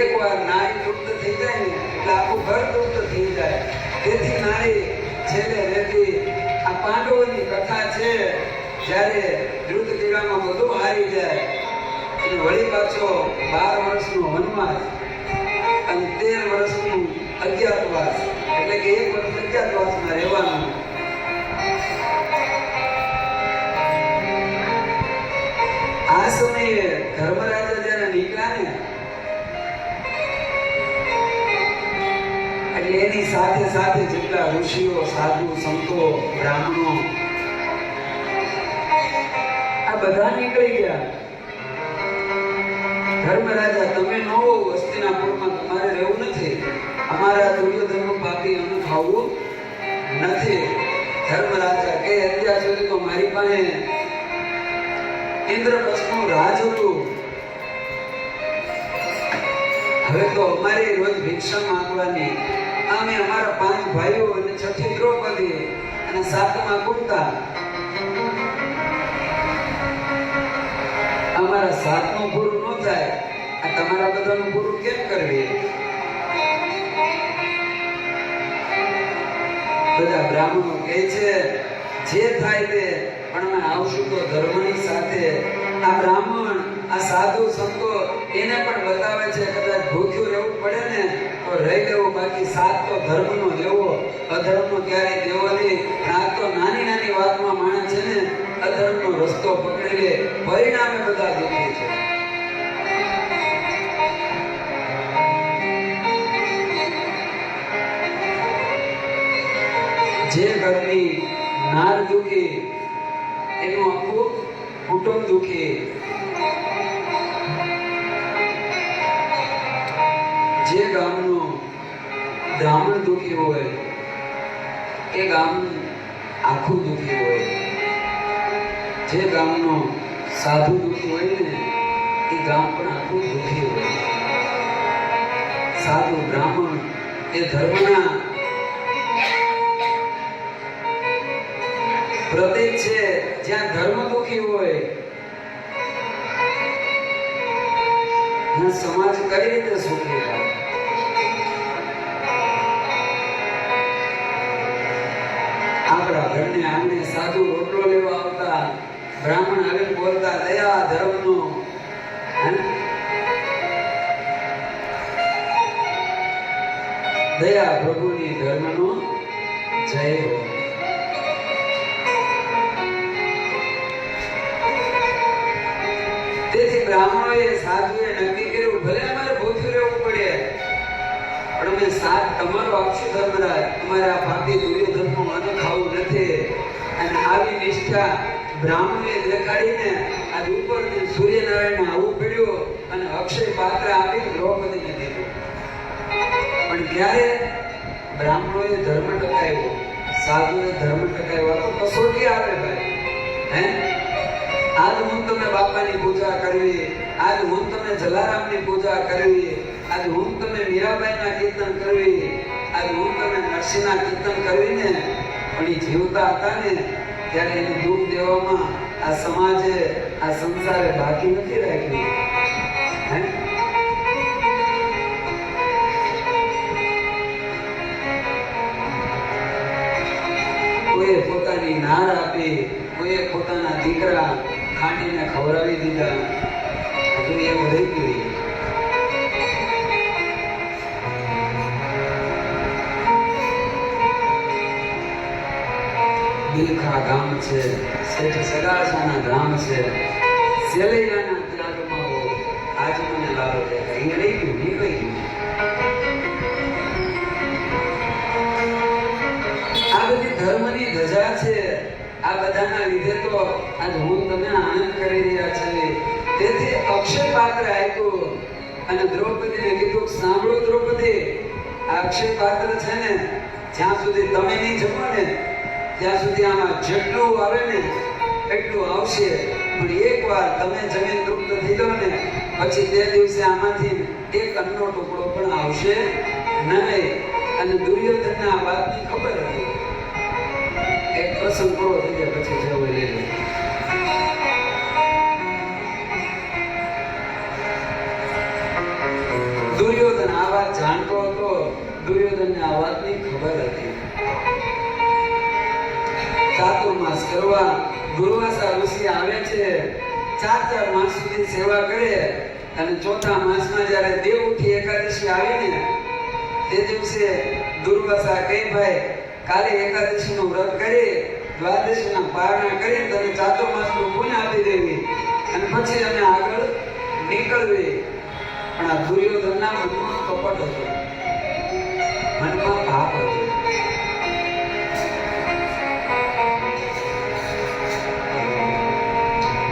એકવાર નારી તૃપ્ત થઈ જાય ને, એટલે આખું ઘર તૃપ્ત થઈ જાય. તેથી નારી છેલ્લે રહેતી આ પાંડવોની કથા છે, જ્યારે દ્રુત ક્રીડામાં બધું હારી જાય, અને વળી પાછો બાર વર્ષનો વનવાસ અને તેર વર્ષનું અજ્ઞાતવાસ એટલે કે એક વર્ષ અજ્ઞાતવાસમાં રહેવાનું. આ સમયે ધર્મરાજા જ્યારે નીકળ્યા ને એટલે એની સાથે સાથે જેટલા ઋષિઓ, સાધુ, સંતો, બ્રાહ્મણો આ બધા નીકળી ગયા. ધર્મરાજા, તમે ન હો વસ્તીનાપુરમાં તમારે રહેવું નથી. અમારા દુર્યોધનનું પાપી અન્ન ખાવું નથી. ધર્મરાજા કે, અત્યાર સુધી તો મારી પાસે ઇન્દ્રપ્રસ્થનું રાજ હતું. હવે તો અમારે રોજ ભિક્ષા માંગવાની. અમે અમારા પાંચ ભાઈઓ અને છઠ્ઠી દ્રૌપદી અને સાતમા કુંતા. અમારા સાતનું પૂરું ન થાય. આ તમારા બધાનું પૂરું કેમ કરવી? બધા બ્રાહ્મણો કહે છે, જે થાય તે, પણ અમે આવશું તો ધર્મની સાથે. આ બ્રાહ્મણ, આ સાધુ સંતો એને પણ બતાવે છે, કદાચ ભૂખ્યું રહેવું પડે ને તો રહી લેવો, બાકી સાથ તો ધર્મનો લેવો, અધર્મનો ક્યારેય દેવો નહીં. આ તો નાની નાની વાતમાં માણસ છે ને, અધર્મનો રસ્તો પકડી લે, પરિણામે બધા દુઃખી છે. જે ઘરની નાર દુખી, એનું આખું કુટુંબ દુખી. દુખી હોય, એ ગામ આખું દુઃખી હોય. જે ગામનો સાધુ દુઃખી હોય ને, એ ગામ પણ આખું દુઃખી હોય. સાધુ બ્રાહ્મણ એ ધર્મના પ્રતીક છે. જ્યાં ધર્મ દુખી હોય સમાજ કઈ રીતે સુખી થાય ઘરને આમને સાધુ રોટલો લેવા આવતા બ્રાહ્મણ આવીને બોલતા, દયા ધર્મનો? દયા પ્રભુની ધર્મનો જય હો તેથી બ્રાહ્મણોએ સાધુએ નક્કી કર્યું, ભલે અમારે ભૂખ્યું રહેવું પડે, પણ અમે સાથ તમારો આપશું ધર્મરાજ અમારે આ ભાગી દુર્યોધનનું અન્ન ખાવું નથી. અને આવી નિષ્ઠા બ્રાહ્મણે દેખાડીને આજ ઉપરથી સૂર્યનારાયણ આવું પડ્યું અને અક્ષય પાત્ર આપી દ્રૌપદીને દીધું. પણ ક્યારે બ્રાહ્મણોએ ધર્મ ટકાવ્યો? સાધુએ ધર્મ ટકાવ્યો? તો કસોટી આવે ભાઈ. હે? આજ હું તમે બાપાની પૂજા કરવી, આજ હું તમે જલારામની પૂજા કરવી, આજ હું તમે મીરાબાઈના કીર્તન કરવી નરસિંહના કીર્તન કરીને પણ એ જીવતા હતા ને, ત્યારે એને દુઃખ દેવામાં આ સમાજે, આ સંસારે બાકી નથી રાખ્યું. કોઈએ પોતાની નાર આપી, કોઈએ પોતાના દીકરા ખાંડીને ખવડાવી દીધા. હજુ એ વધી ગયું. બિલખા ગામ છે. શેઠ સગાસાના ગામ છે. સેલૈયાના ત્યાગમાં હો આજ મને લાવો દેખાય એ રહી ગયું નીકળી ગયું? આ બધી ધર્મની ધજા છે. આ બધાના લીધે તો આજ હું તમે આનંદ કરી રહ્યા છે. તેથી અક્ષય પાત્ર આપ્યું અને દ્રૌપદીને કીધું, સાંભળો દ્રૌપદી, આ અક્ષય પાત્ર છે ને, જ્યાં સુધી તમે નહીં જમો ને ત્યાં સુધી આમાં જેટલું આવે ને એટલું આવશે. પણ એકવાર તમે જમીન તૃપ્ત થઈ જાઓ ને, પછી તે દિવસે આમાંથી એક અન્નનો ટુકડો પણ આવશે નહીં. અને દુર્યોધનને આ વાતની ખબર હતી. એક પ્રસંગ પૂરો થઈ જાય પછી જવું લઈ લે દુર્યોધન આ વાત જાણતો હતો. દુર્યોધનને આ વાતની ખબર હતી. ચાતુર્માસ કરવા દુર્વાસા ઋષિ આવે છે ચાર ચાર માસ સુધી સેવા કરે અને ચોથા માસમાં જ્યારે દેવ ઉઠી એકાદશી આવી ને તે દિવસે દુર્વાસા કહે, ભાઈ, કાલે એકાદશીનું વ્રત કરી, દ્વાદશીના પારણા કરી તને નું પુણ્ય આપી દેવી. અને પછી અમે આગળ નીકળવી. પણ આ દુર્યોધનના મનમાં કપટ હતો. મનમાં ભાવ હતો.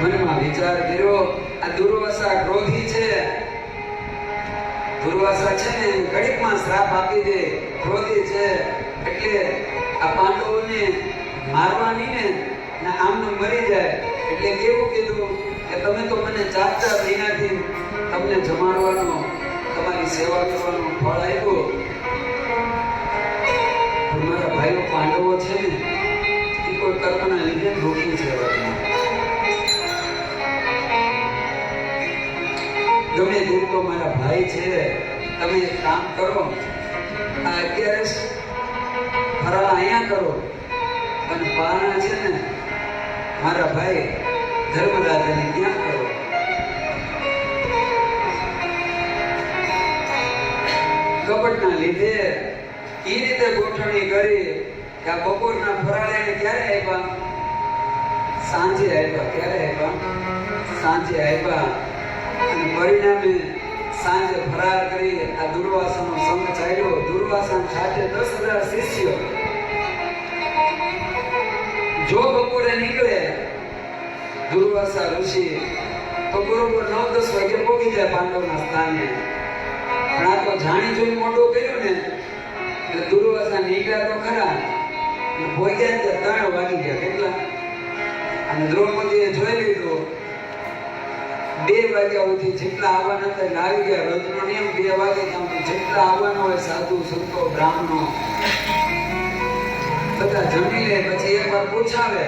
મનમાં વિચાર કર્યો, આ દુર્વાસા ક્રોધી છે. દુર્વાસા છે ને ઘડીકમાં શ્રાપ આપી દે, ક્રોધી છે. એટલે આ પાંડવોને મારવાની ને ને આમનું મરી જાય. એટલે કેવું કીધું કે તમે તો મને ચાર મહિનાથી તમને જમાડવાનો, તમારી સેવા કરવાનો ફળ આવ્યો મારા ભાઈઓ પાંડવો છે ને, એ કોઈ કર્મના લીધે ભોગી છે ગમે તો મારા ભાઈ છે. તમે કામ કરો. આ અગિયારસ ફરાળ અહીંયા કરો. અને પારણા છે ને, મારા ભાઈ ધર્મરાજાને ત્યાં કરો. કપટના લીધે એ રીતે ગોઠવણી કરી કે આ બપોરના ફરાળે ક્યારે આવ્યા સાંજે આવ્યા ક્યારે આવ્યા સાંજે આવ્યા અને પરિણામે સાંજે ફરાર કરી આ દુર્વાસાનો સંગ ચાલ્યો. દુર્વાસા સાથે દસ હજાર શિષ્યો. જો બપોરે નીકળે, દુર્વાસા ઋષિ તો બરોબર નવ દસ વાગે પહોંચી જાય પાંડવના સ્થાને. પણ આ તો જાણી જોઈ મોટું કર્યું ને, એટલે દુર્વાસા નીકળ્યા તો ખરા. ભોગ્યા ને ત્રણ વાગી ગયા કેટલા? અને દ્રૌપદીએ જોઈ લીધું બે વાગ્યા સુધી જેટલા આવવાના હતા એટલે આવી ગયા. વ્રતનો નિયમ બે વાગે જેટલા આવવાના હોય સાધુ, સંતો, બ્રાહ્મણો. બધા જમી લે, પછી એકવાર પૂછાવે,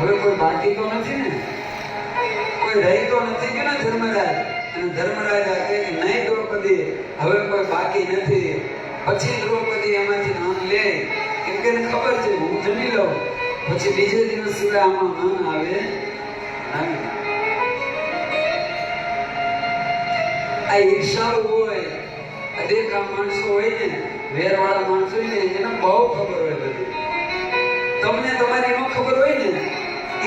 હવે કોઈ બાકી તો નથી ને? કોઈ રહી તો નથી કે ને ધર્મરાજ? અને ધર્મરાજ કે, નહીં દ્રૌપદી, હવે કોઈ બાકી નથી. પછી દ્રૌપદી એમાંથી નામ લે. કેમ કે ખબર છે, હું જમી લઉં. પછી બીજે દિવસ સિવાય આમાં નામ આવે નહીં આ ઈર્ષાળુ હોય અદેખા માણસો હોય ને, વેરવાળા માણસો હોય ને, એને બહુ ખબર હોય બધી. તમને તમારી નો ખબર હોય ને,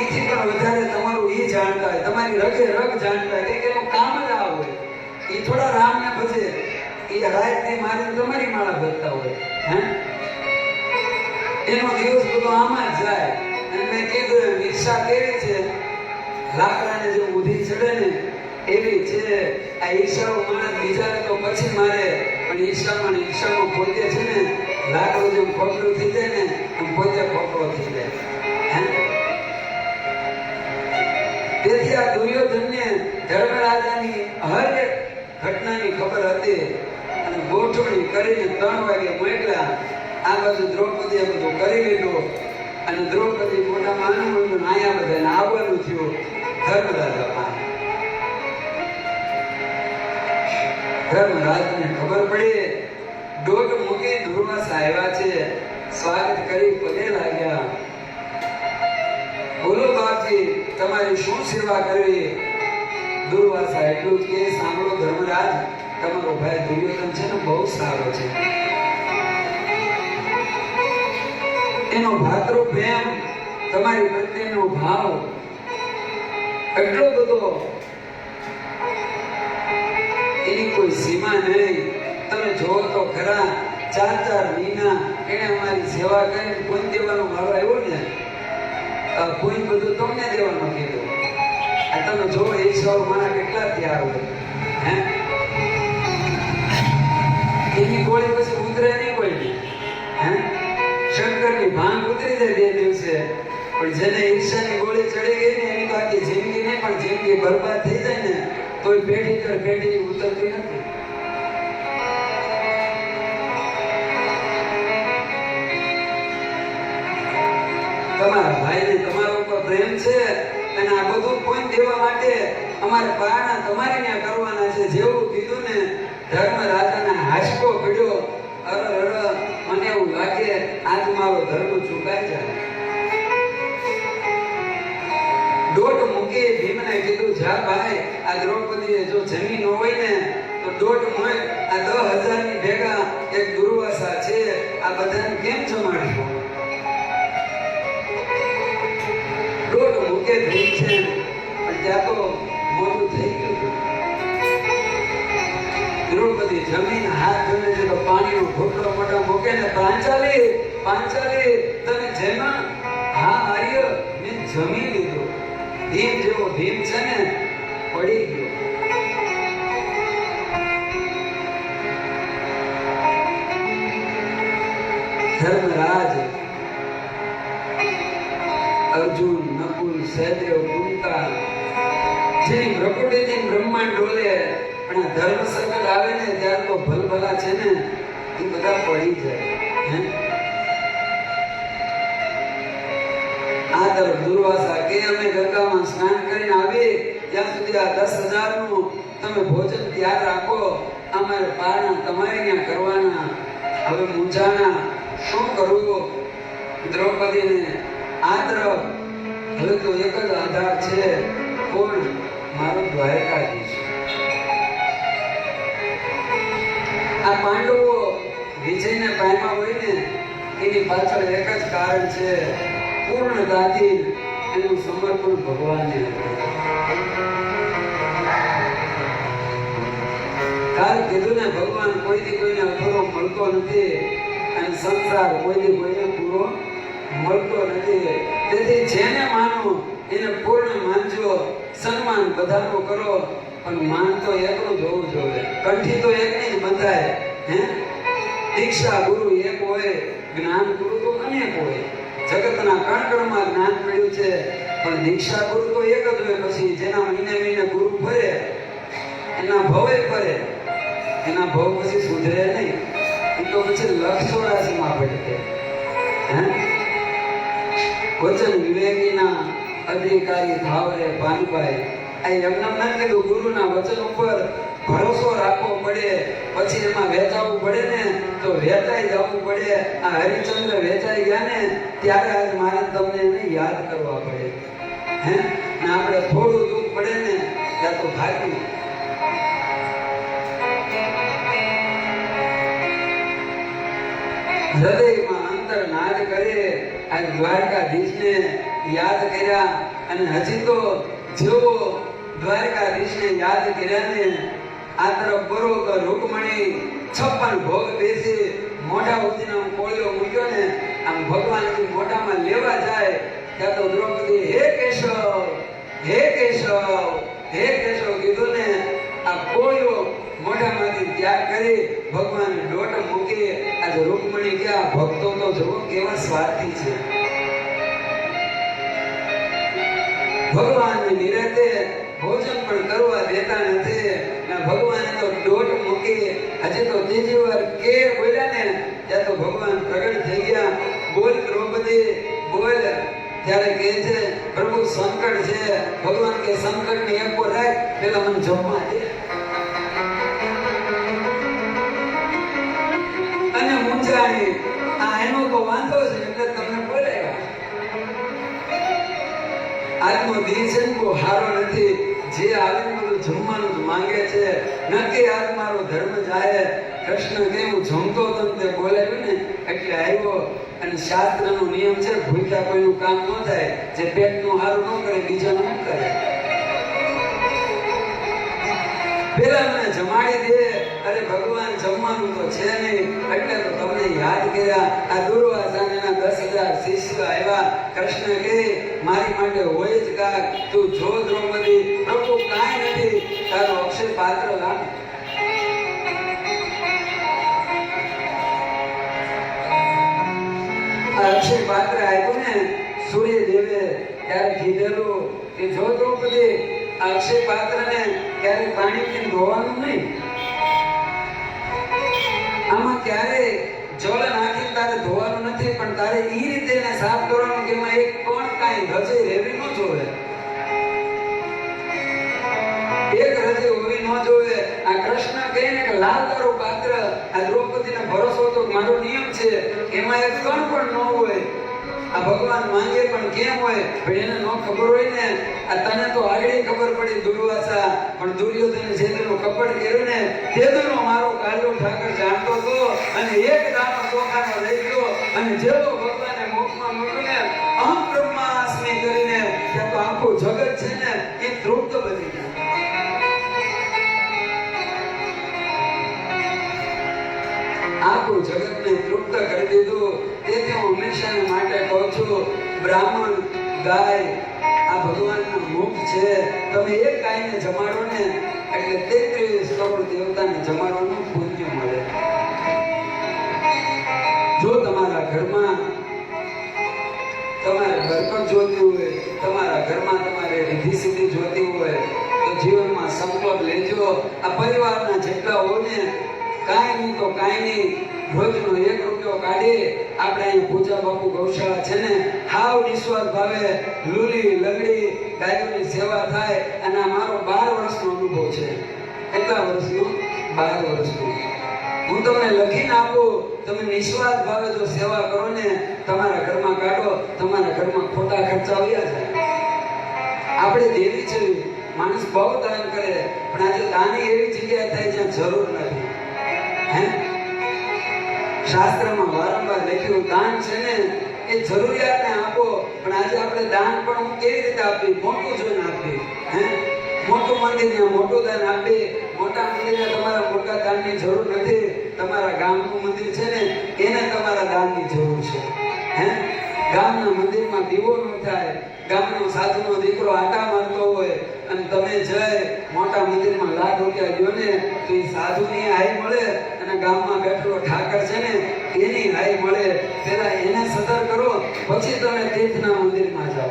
એથી પણ વધારે તમારું એ જાણતા હોય, તમારી રગે રગ જાણતા હોય કે એનું કામ જ આ હોય. એ થોડા રામને ભજે એ રાતની મારી તમારી માળા ભજતા હોય, હે? એનો દિવસ બધો આમાં જ જાય. અને મેં કીધું ઈર્ષા કેવી છે? લાકડાને જે ઊંધી ચડે ને એવી છે, આ ઈર્ષાઓ માણસ બીજાને તો પછી મારે. પણ ઈર્ષામાં ઈર્ષામાં પોતે છે ને, લાકડું જેમ ખોખલું થઈ જાય ને એમ પોતે ખોખલો થઈ જાય. તેથી આ દુર્યોધનને ધર્મરાજાની હર એક ઘટનાની ખબર હતી. અને ગોઠવણી કરીને ત્રણ વાગે મોકલા આ બાજુ એ બધું કરી લીધું. અને દ્રૌપદી મોઢામાં આનું મોઢું આયા બધાને આવવાનું થયું. ધર્મરાજા પાસે. ધર્મરાજને ખબર પડી. દોઢ મૂકી દુર્વાસા આવ્યા છે. સ્વાગત કરી પગે લાગ્યા. બોલો બાપજી, તમારી શું સેવા કરવી? દુર્વાસા એટલું કે સાંભળો ધર્મરાજ, તમારો ભાઈ દુર્યોધન છે ને બહુ સારો છે. એનો ભાતૃ પ્રેમ, તમારી પ્રત્યેનો ભાવ. એટલો બધો કોઈ સીમા નહીં. તમે જો તો ખરા ચાર ચાર મહિના એને અમારી સેવા કરીને કોઈ દેવાનો વારો આવ્યો ને. કોઈ બધું તમને દેવાનું કીધું. આ તમે જો સૌ મારા કેટલા તૈયાર હોય. હે? એની ગોળી પછી ઉતરે નહીં કોઈ હે? શંકરની ભાંગ ઉતરી જાય બે દિવસે. પણ જેને ઈર્ષાની ગોળી ચડી ગઈ ને, એની આખી જિંદગી નહીં, પણ જિંદગી બરબાદ થઈ જાય ને. કોઈ પેઢી દર પેઢી ઉતરતી નથી. તમારા ભાઈને તમારા ઉપર પ્રેમ છે અને આ બધું કોઈ દેવા માટે અમારે પારણા તમારે ત્યાં કરવાના છે. જેવું કીધું ને ધર્મ રાજાને હાશકો પીડ્યો અર અર, મને એવું લાગે આજ મારો ધર્મ ચૂકાઈ જાય. દોટ મૂકી ભીમને કીધું, જા ભાઈ ન હોય ને તો દોઢ મોય આ દસ હજારની ભેગા એક દુર્વાસા છે. આ બધાને કેમ જમાડશો દોઢ મૂકે થઈ છે. પણ ત્યાં તો મોટું થઈ ગયું. દ્રૌપદી જમીન હાથ ધોઈને છે તો પાણીનો ઘોટલો મોટો મૂકે ને, પાંચાલી પાંચાલી તમે જેમાં હા આર્ય મેં જમી લીધું. ભીમ જેવો ભીમ છે ને, પડી ગયો. ધર્મરાજ. અર્જુન, નકુલ, સહદેવ કુંતા જેની પ્રકૃતિથી બ્રહ્માંડ ડોલે પણ ધર્મ સંકટ આવે ને ત્યારે તો ભલભલા છે ને, એ બધા પડી જાય. આ તરફ દુર્વાસા, કે અમે ગંગામાં સ્નાન કરીને આવીએ, ત્યાં સુધી આ દસ હજારનું તમે ભોજન તૈયાર રાખો. અમારે પારણા તમારે ત્યાં કરવાના. હવે મૂંઝાણા શું કરવું દ્રૌપદીને આ તરફ હવે તો એક જ આધાર છે, કોણ? મારો દ્વારકાધીશ. આ પાંડવો વિજયને પામ્યા હોય ને એની પાછળ એક જ કારણ છે પૂર્ણતાથી એનું સમર્પણ ભગવાનને. કાલ કીધું ને, ભગવાન કોઈથી કોઈને અધૂરો મળતો નથી. સંસાર કોઈની કોઈને પૂરો મળતો નથી. તેથી જેને માનો, એને પૂર્ણ માનજો, સન્માન બધાનું કરો, પણ માન તો એકનું જ હોવું જોઈએ. કંઠી તો એકની જ બંધાય, હે? દીક્ષા ગુરુ એક હોય, જ્ઞાન ગુરુ તો અનેક હોય. જગતના કણકણમાં જ્ઞાન મળ્યું છે, પણ દીક્ષા ગુરુ તો એક જ હોય પછી જેના મહિને મહિને ગુરુ ફરે, એના ભવે ફરે, એના ભવ પછી સુધરે નહીં. તો પછી લક્ષ ચોરાસીમાં ભટકે વચન વિવેકીના અધિકારી ભાવરે પાનભાઈ આ એમના ના કીધું, ગુરુના વચન ઉપર ભરોસો રાખવો પડે, પછી એમાં વેચાવું પડે ને, તો વેચાઈ જવું પડે, આ હરિચંદ્ર વેચાઈ ગયા ને, ત્યારે આજ મારે તમને એને યાદ કરવા પડે. હે? ને આપણે થોડું દુઃખ પડે ને, ત્યાં તો ભાગ્યું. હૃદયમાં અંતર નાદ કરે આ દ્વારકાધીશને યાદ કર્યા અને હજી તો જેવો દ્વારકાધીશને યાદ કર્યા ને આ તરફ બરોબર રૂકમણી છપ્પન ભોગ બેસી તો જુઓ કેવા સ્વાર્થી છે? ભગવાન નિરતે ભોજન પણ કરવા દેતા નથી. ને, ભગવાન તો ડોટ મૂકી હજી તો ત્રીજી વાર કે બોલ્યા ને, ત્યાં તો ભગવાન પ્રગટ થઈ ગયા. બોલ દ્રૌપદી, બોલ. ત્યારે કહે છે, પ્રભુ સંકટ છે. ભગવાન કે સંકટની એક રાખ, પેલા મને જમવા દે. આજનો દિન છે ને નથી. જે આવે જમવાનું જ માંગે છે નથી આજ ધર્મ જાય કૃષ્ણ કે જમતો હતો બોલાવ્યું ને? એટલે આવ્યો. અને શાસ્ત્રનો નિયમ છે ભૂખ્યા કોઈનું કામ ન થાય. જે પેટનું સારું ન કરે, બીજાનું ન કરે? પેલા મને જમાડી દે. અરે ભગવાન, જમવાનું તો છે નહીં. એટલે તો તમને યાદ કર્યા. આ દુર્વાસા ને દસ હજાર શિષ્ય આવ્યા. કૃષ્ણ કે મારી માટે હોય જ કાક. તું જો દ્રૌપદી, પ્રભુ કાંઈ નથી. તારો અક્ષય પાત્ર લાગ. અક્ષય પાત્ર આપ્યું ને સૂર્ય દેવે ત્યારે કીધેલું કે, જો દ્રૌપદી અક્ષય પાત્રને ક્યારે પાણીથી ધોવાનું નહીં. આમાં ક્યારે જળ નાખી તારે ધોવાનું નથી, પણ તારે એ રીતે એને સાફ કરવાનું લાલ તારો પાત્ર આ દ્રૌપદીને ભરોસો તો મારો નિયમ છે, એમાં એક કણ પણ ન હોય. આ ભગવાન માંગે પણ કેમ હોય? પણ એને ન ખબર હોય ને. આ તને તો આગળ ખબર પડી દુર્વાસા. પણ દુર્યોધન જેનું કપડ કર્યું ને તેનો મારો કાળો ઠાકર જાણતો હતો અને એક દાનો ચોખાનો લઈ ગયો. અને જેવો ભગવાને મોક્ષમાં મૂક્યું ને અહમ બ્રહ્માસ્મી કરીને ત્યાં તો આખું જગત છે ને, એ તૃપ્ત બની બ્રાહ્મણ ગાય આ ભગવાનનું મુખ છે. તમે એક ગાયને જમાડો ને, એટલે તેત્રીસ કરોડ દેવતાને જમાડવાનું પુણ્ય મળે. જો તમારા ઘરમાં, તમારે પણ જોતી હોય, તમારા ઘરમાં તમારે રિદ્ધિ સિદ્ધિ જોતી હોય, તો જીવનમાં સંકલ્પ લેજો. આ પરિવારના જેટલા હોય ને કાંઈ નહીં તો કાંઈ નહીં. રોજનો એક રૂપિયો કાઢી આપણે અહીં પૂજા બાપુ ગૌશાળા છે ને, હાવ નિસ્વાર્થ ભાવે લૂલી, લંગડી, ગાયોની સેવા થાય અને આ મારો બાર વર્ષનો અનુભવ છે. કેટલા વર્ષનો? બાર વર્ષનો. હું તમને લખીને આપું, તમે નિસ્વાર્થ ભાવે જો સેવા કરો ને, તમારા ઘરમાં કાઢો, તમારા ઘરમાં ખોટા ખર્ચા આવ્યા જાય. આપણે દેવી છે, માણસ બહુ દાન કરે, પણ આજે દાની એવી જગ્યાએ થાય જ્યાં જરૂર નથી. હે? શાસ્ત્રમાં વારંવાર લખ્યું, દાન છે ને એ જરૂરિયાતને આપો, પણ આજે આપણે દાન પણ હું કેવી રીતે આપી મોટું જોઈને આપીએ. હે? મોટું મંદિરને મોટું દાન આપીએ. મોટા મંદિરને તમારા મોટા દાનની જરૂર નથી. તમારા ગામનું મંદિર છે ને, એને તમારા દાનની જરૂર છે. હે? ગામના મંદિરમાં દીવો ન થાય. ગામનો સાધુનો દીકરો આટા મારતો હોય. અને તમે જય મોટા મંદિરમાં લાખ રૂપિયા ગયો ને, તો એ સાધુની હાઈ મળે અને ગામમાં બેઠેલો ઠાકર છે ને એની હાઈ મળે. પેલા એને સદર કરો, પછી તમે તીર્થના મંદિરમાં જાઓ.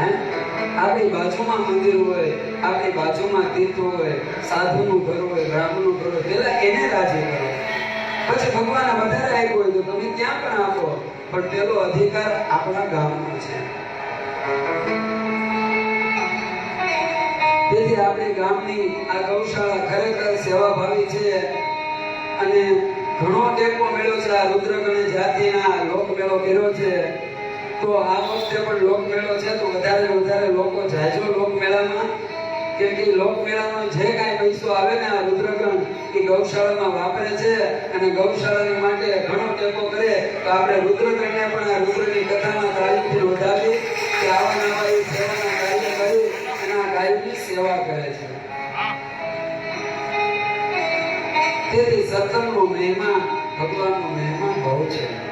હે? આપણી બાજુમાં મંદિર હોય, આપણી બાજુમાં તીર્થ હોય, સાધુનું ઘર હોય, બ્રાહ્મણનું ઘર હોય પેલા એને રાજી કરો. પછી ભગવાન વધારે આપ્યું હોય તો તમે ત્યાં પણ આપો. પણ પેલો અધિકાર આપણા ગામનો છે. તેથી આપણી ગામની આ ગૌશાળા ખરેખર સેવાભાવી છે. અને ઘણો ટેકો મળ્યો છે આ રુદ્રગણ જાતિના લોકમેળો કર્યો છે. તો આ વખતે પણ લોકમેળો છે તો વધારે વધારે લોકો જાજો લોકમેળામાં. કેમ કે લોકમેળાનો જે કાંઈ પૈસો આવે ને આ રુદ્રગણ એ ગૌશાળામાં વાપરે છે અને ગૌશાળાની માટે ઘણો ટેકો કરે. તો આપણે રુદ્રગણને પણ આ રુદ્રની કથામાં તાલીમથી વધારી કે આવા નવા એ સેવાના કાર્ય કરી અને આ ગાયોની સેવા કરે છે. તેથી સત્સંગનો મહિમા ભગવાનનો મહિમા બહુ છે.